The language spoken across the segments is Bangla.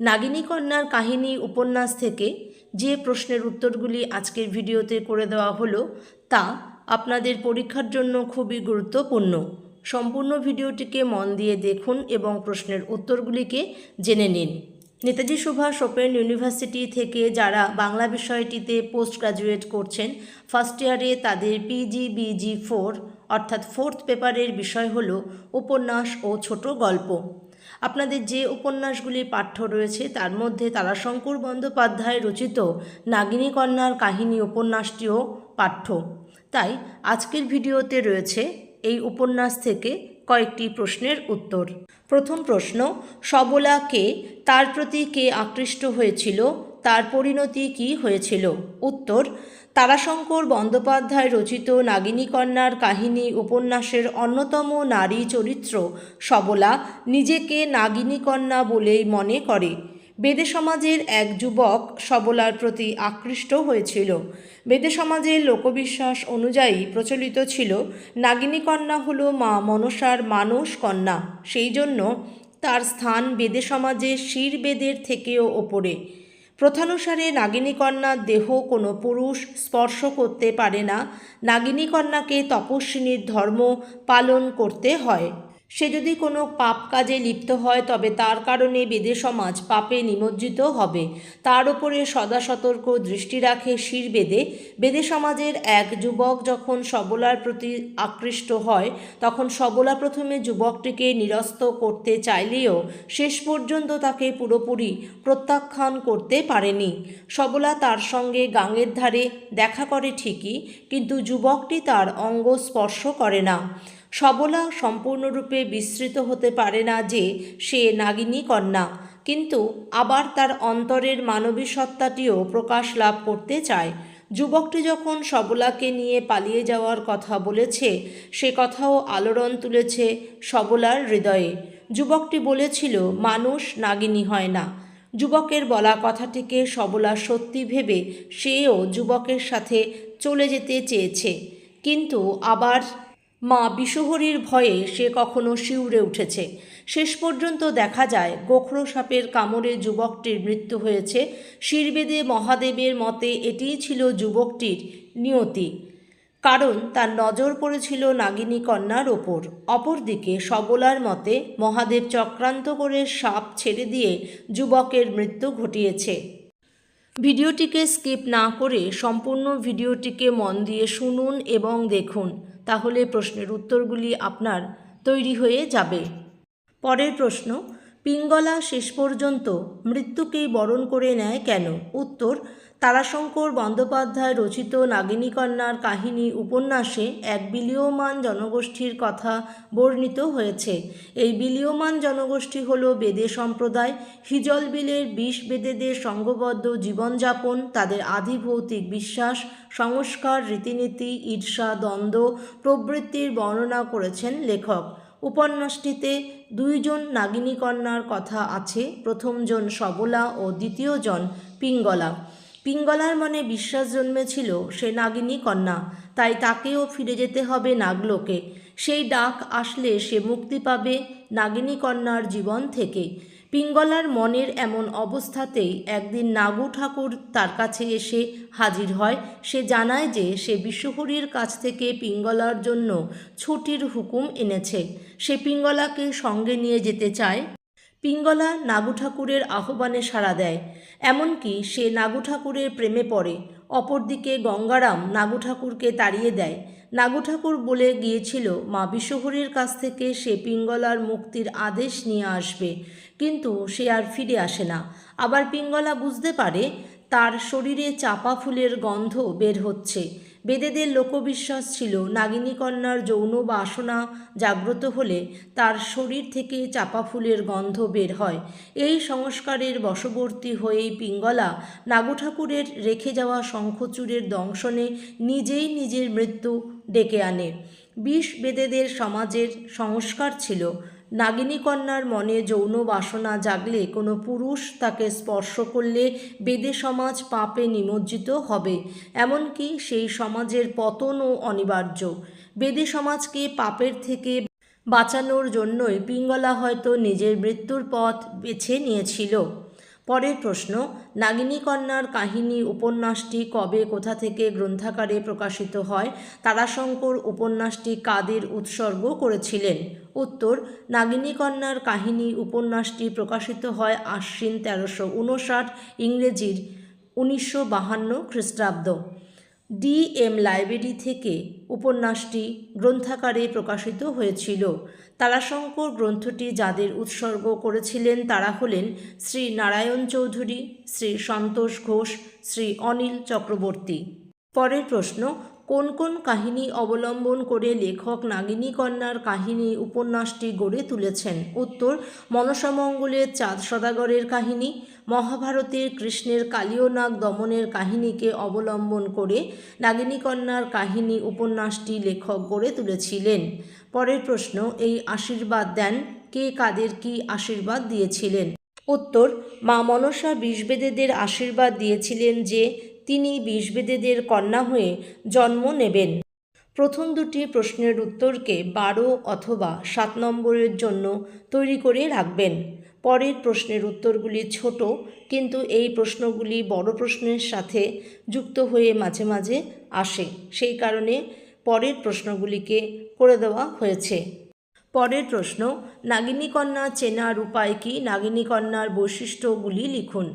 নাগিনী কন্যার কাহিনী উপন্যাস থেকে যে প্রশ্নের উত্তরগুলি আজকের ভিডিওতে করে দেওয়া হলো তা আপনাদের পরীক্ষার জন্য খুবই গুরুত্বপূর্ণ। সম্পূর্ণ ভিডিওটিকে মন দিয়ে দেখুন এবং প্রশ্নের উত্তরগুলিকে জেনে নিন। নেতাজি সুভাষ ওপেন ইউনিভার্সিটি থেকে যারা বাংলা বিষয়টিতে পোস্ট গ্রাজুয়েট করছেন, ফার্স্ট ইয়ারে তাদের পিজি বিজি ফোর, অর্থাৎ ফোর্থ পেপারের বিষয় হলো উপন্যাস ও ছোট গল্প। আপনাদের যে উপন্যাসগুলি পাঠ্য রয়েছে, তার মধ্যে তারাশঙ্কর বন্দ্যোপাধ্যায় রচিত নাগিনী কন্যার কাহিনী উপন্যাসটিও পাঠ্য। তাই আজকের ভিডিওতে রয়েছে এই উপন্যাস থেকে কয়েকটি প্রশ্নের উত্তর। প্রথম প্রশ্ন, সবলা কে, তার প্রতি কে আকৃষ্ট হয়েছিল, তার পরিণতি কি হয়েছিল? উত্তর তারাশঙ্কর বন্দ্যোপাধ্যায় রচিত নাগিনী কন্যার কাহিনী উপন্যাসের অন্যতম নারী চরিত্র সবলা নিজেকে নাগিনী কন্যা বলেই মনে করে। বেদে সমাজের এক যুবক সবলার প্রতি আকৃষ্ট হয়েছিল। বেদে সমাজের লোকবিশ্বাস অনুযায়ী প্রচলিত ছিল, নাগিনী কন্যা হল মা মনসার মানস কন্যা। সেই জন্য তার স্থান বেদে সমাজে শির বেদের থেকেও ওপরে। প্রথানুসারে নাগিনী কন্যার দেহ কোনো পুরুষ স্পর্শ করতে পারে না। নাগিনী কন্যাকে তপস্বিনীর ধর্ম পালন করতে হয়। সে যদি কোনো পাপ কাজে লিপ্ত হয়, তবে তার কারণে বেদে সমাজ পাপে নিমজ্জিত হবে। তার উপরে সদা সতর্ক দৃষ্টি রাখে শির বেদে। বেদে সমাজের এক যুবক যখন সবলার প্রতি আকৃষ্ট হয়, তখন সবলা প্রথমে যুবকটিকে নিরস্ত করতে চাইলেও শেষ পর্যন্ত তাকে পুরোপুরি প্রত্যাখ্যান করতে পারেনি। সবলা তার সঙ্গে গাঙের ধারে দেখা করে ঠিকই, কিন্তু যুবকটি তার অঙ্গ স্পর্শ করে না। সবলা সম্পূর্ণরূপে বিস্তৃত হতে পারে না যে সে নাগিনী কন্যা, কিন্তু আবার তার অন্তরের মানবী সত্তাটিও প্রকাশ লাভ করতে চায়। যুবকটি যখন সবলাকে নিয়ে পালিয়ে যাওয়ার কথা বলেছে, সে কথাও আলোড়ন তুলেছে সবলার হৃদয়ে। যুবকটি বলেছিল, মানুষ নাগিনী হয় না। যুবকের বলা কথাটিকে সবলা সত্যি ভেবে সেও যুবকের সাথে চলে যেতে চেয়েছে। কিন্তু আবার মা বিশহরীর ভয়ে সে কখনো শিউরে উঠেছে। শেষ পর্যন্ত দেখা যায়, গোখরো সাপের কামড়ে যুবকটির মৃত্যু হয়েছে। শিরবেদে মহাদেবের মতে এটিই ছিল যুবকটির নিয়তি। কারণ তার নজর পড়েছিল নাগিনী কন্যার ওপর। অপরদিকে সবলার মতে মহাদেব চক্রান্ত করে সাপ ছেড়ে দিয়ে যুবকের মৃত্যু ঘটিয়েছে। ভিডিওটিকে স্কিপ না করে সম্পূর্ণ ভিডিওটিকে মন দিয়ে শুনুন এবং দেখুন। তাহলে প্রশ্নের উত্তরগুলি আপনার তৈরি হয়ে যাবে। পরের প্রশ্ন, পিঙ্গলা শেষ পর্যন্ত মৃত্যুকেই বরণ করে নেয় কেন? উত্তর তারাশঙ্কর বন্দ্যোপাধ্যায় রচিত নাগিনী কন্যার কাহিনী উপন্যাসে এক বিলীয়মান জনগোষ্ঠীর কথা বর্ণিত হয়েছে। এই বিলীয়মান জনগোষ্ঠী হল বেদে সম্প্রদায়, হিজল বিলের বিষ বেদেদের সঙ্গবদ্ধ জীবনযাপন, তাদের আধিভৌতিক বিশ্বাস, সংস্কার, রীতিনীতি, ঈর্ষা, দ্বন্দ্ব, প্রবৃত্তির বর্ণনা করেছেন লেখক। উপন্যাসটিতে দুইজন নাগিনী কন্যার কথা আছে, প্রথমজন সবলা ও দ্বিতীয়জন পিঙ্গলা। পিঙ্গলার মনে বিশ্বাস জন্মেছিল সে নাগিনী কন্যা, তাই তাকেও ফিরে যেতে হবে নাগলোকে। সেই ডাক আসলে সে মুক্তি পাবে নাগিনী কন্যার জীবন থেকে। পিঙ্গলার মনের এমন অবস্থাতেই একদিন নাগু ঠাকুর তার কাছে এসে হাজির হয়। সে জানায় যে সে বিশ্বহরীর কাছ থেকে পিঙ্গলার জন্য ছুটির হুকুম এনেছে। সে পিঙ্গলাকে সঙ্গে নিয়ে যেতে চায়। পিঙ্গলা নাগু ঠাকুরের আহ্বানে সাড়া দেয়। এমনকি সে নাগু ঠাকুরের প্রেমে পড়ে। অপরদিকে গঙ্গারাম নাগু ঠাকুরকে তাড়িয়ে দেয়। নাগু ঠাকুর বলে গিয়েছিল, মা বিশ্বহরীর কাছ থেকে সে পিঙ্গলার মুক্তির আদেশ নিয়ে আসবে। কিন্তু সে আর ফিরে আসে না। আবার পিঙ্গলা বুঝতে পারে, তার শরীরে চাপা ফুলের গন্ধ বের হচ্ছে। বেদেদের লোকবিশ্বাস ছিল নাগিনী কন্যার যৌন বাসনা জাগ্রত হলে তার শরীর থেকে চাপা ফুলের গন্ধ বের হয়। এই সংস্কারের বশবর্তী হয়েই পিঙ্গলা নাগু ঠাকুরের রেখে যাওয়া শঙ্খচূড়ের দংশনে নিজেই নিজের মৃত্যু ডেকে আনে। বিষ বেদেদের সমাজের সংস্কার ছিল নাগিনী কন্যার মনে যৌন বাসনা জাগলে কোনো পুরুষ তাকে স্পর্শ করলে বেদে সমাজ পাপে নিমজ্জিত হবে। এমনকি সেই সমাজের পতনও অনিবার্য। বেদে সমাজকে পাপের থেকে বাঁচানোর জন্যই পিঙ্গলা হয়তো নিজের মৃত্যুর পথ বেছে নিয়েছিল। পরের প্রশ্ন, নাগিনী কন্যার কাহিনী উপন্যাসটি কবে কোথা থেকে গ্রন্থাকারে প্রকাশিত হয়? তারাশঙ্কর উপন্যাসটি কাদের উৎসর্গ করেছিলেন? উত্তর নাগিনী কন্যার কাহিনী উপন্যাসটি প্রকাশিত হয় আশ্বিন তেরোশো উনষাট ইংরেজির উনিশশো বাহান্ন খ্রিস্টাব্দ। ডি এম লাইব্রেরি থেকে উপন্যাসটি গ্রন্থাকারে প্রকাশিত হয়েছিল। তারাশঙ্কর গ্রন্থটি যাদের উৎসর্গ করেছিলেন তারা হলেন শ্রী নারায়ণ চৌধুরী, শ্রী সন্তোষ ঘোষ, শ্রী অনিল চক্রবর্তী। পরের প্রশ্ন কোন কোন কাহিনী অবলম্বন করে লেখক নাগিনী কন্যার কাহিনী উপন্যাসটি গড়ে তুলেছেন? উত্তর মনসামঙ্গলের চাঁদ সদাগরের কাহিনী, মহাভারতের কৃষ্ণের কালীয়নাগ দমনের কাহিনীকে অবলম্বন করে নাগিনী কন্যার কাহিনী উপন্যাসটি লেখক গড়ে তুলেছিলেন। পরের প্রশ্ন, এই আশীর্বাদ দেন? কে কাদের কি আশীর্বাদ দিয়েছিলেন? উত্তর, মা মনসা বিষবেদেদের আশীর্বাদ দিয়েছিলেন যে তিনি বিষবেদেদের কন্যা হয়ে জন্ম নেবেন। প্রথম দুটি প্রশ্নের উত্তরকে বারো অথবা সাত নম্বরের জন্য তৈরি করে রাখবেন। পরের প্রশ্নের উত্তরগুলি ছোট, কিন্তু এই প্রশ্নগুলি বড় প্রশ্নের সাথে যুক্ত হয়ে মাঝে মাঝে আসে। সেই কারণে পরের প্রশ্নগুলিকে করে দেওয়া হয়েছে। পরের প্রশ্ন, নাগিনী কন্যা চেনার উপায় কি নাগিনী কন্যার বৈশিষ্ট্যগুলি লিখুন।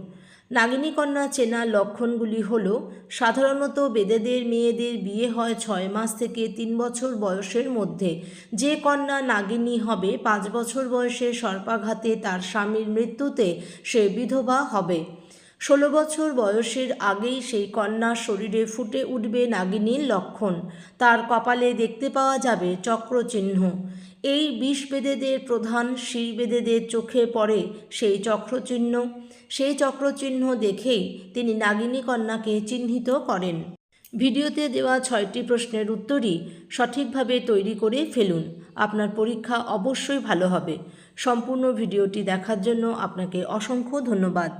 নাগিনী কন্যা চেনার লক্ষণগুলি হল, সাধারণত বেদেদের মেয়েদের বিয়ে হয় ছয় মাস থেকে তিন বছর বয়সের মধ্যে। যে কন্যা নাগিনী হবে, পাঁচ বছর বয়সে সর্পাঘাতে তার স্বামীর মৃত্যুতে সে বিধবা হবে। ষোলো বছর বয়সের আগেই সেই কন্যার শরীরে ফুটে উঠবে নাগিনীর লক্ষণ। তার কপালে দেখতে পাওয়া যাবে চক্রচিহ্ন। এই বিষ বেদেদের প্রধান শির বেদেদের চোখে পড়ে সেই চক্রচিহ্ন। সেই চক্রচিহ্ন দেখেই তিনি নাগিনী কন্যাকে চিহ্নিত করেন। ভিডিওতে দেওয়া ছয়টি প্রশ্নের উত্তরই সঠিকভাবে তৈরি করে ফেলুন। আপনার পরীক্ষা অবশ্যই ভালো হবে। সম্পূর্ণ ভিডিওটি দেখার জন্য আপনাকে অসংখ্য ধন্যবাদ।